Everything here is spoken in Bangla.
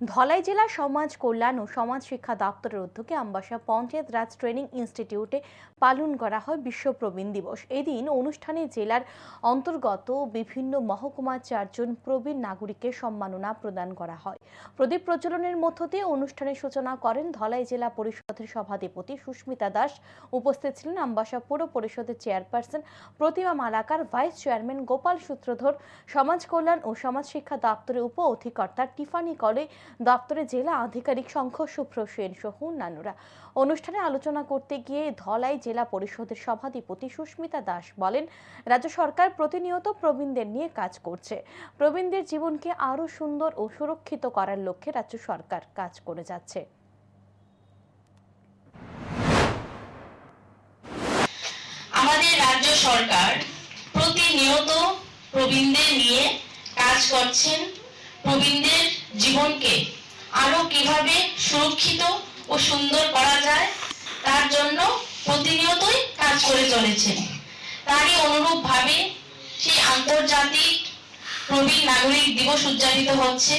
ধলাই জেলা সমাজ কল্যাণ ও সমাজ শিক্ষা দপ্তরের উদ্যোগে আমবাসা পঞ্চায়েত রাজ ট্রেনিং ইনস্টিটিউটে পালন করা হয় বিশ্ব প্রবীণ দিবস। এদিন অনুষ্ঠানে জেলার অন্তর্গত বিভিন্ন মহকুমার চারজন প্রবীণ নাগরিককে সম্মাননা প্রদান করা হয়। প্রদীপ প্রজ্বলনের মধ্য দিয়ে অনুষ্ঠানের সূচনা করেন ধলাই জেলা পরিষদের সভাধিপতি সুস্মিতা দাস। উপস্থিত ছিলেন আমবাসা পৌর পরিষদের chairperson Pratima Malakar, vice chairman Gopal Sutradhar, সমাজ কল্যাণ ও সমাজ শিক্ষা দপ্তরের উপ অধিকর্তা টিফানি কলে দপ্তরের জেলা আধিকারিক শঙ্খ শুভ্র সেন সহ অন্যান্যরা। অনুষ্ঠানে আলোচনা করতে গিয়ে ধলাই জেলা পরিষদের সভাধিপতি সুস্মিতা দাস বলেন, রাজ্য সরকার প্রতিনিয়ত প্রবীণদের নিয়ে কাজ করছে। প্রবীণদের জীবনকে আরও সুন্দর ও সুরক্ষিত করার লক্ষ্যে রাজ্য সরকার কাজ করে যাচ্ছে। আমাদের রাজ্য সরকার প্রতিনিয়ত প্রবীণদের নিয়ে কাজ করছেন। প্রবীণদের জীবনকে আরও কীভাবে সুরক্ষিত ও সুন্দর করা যায়, তার জন্য প্রতিনিয়তই কাজ করে চলেছেন। তারই অনুরূপভাবে সেই আন্তর্জাতিক প্রবীণ নাগরিক দিবস উদযাপিত হচ্ছে।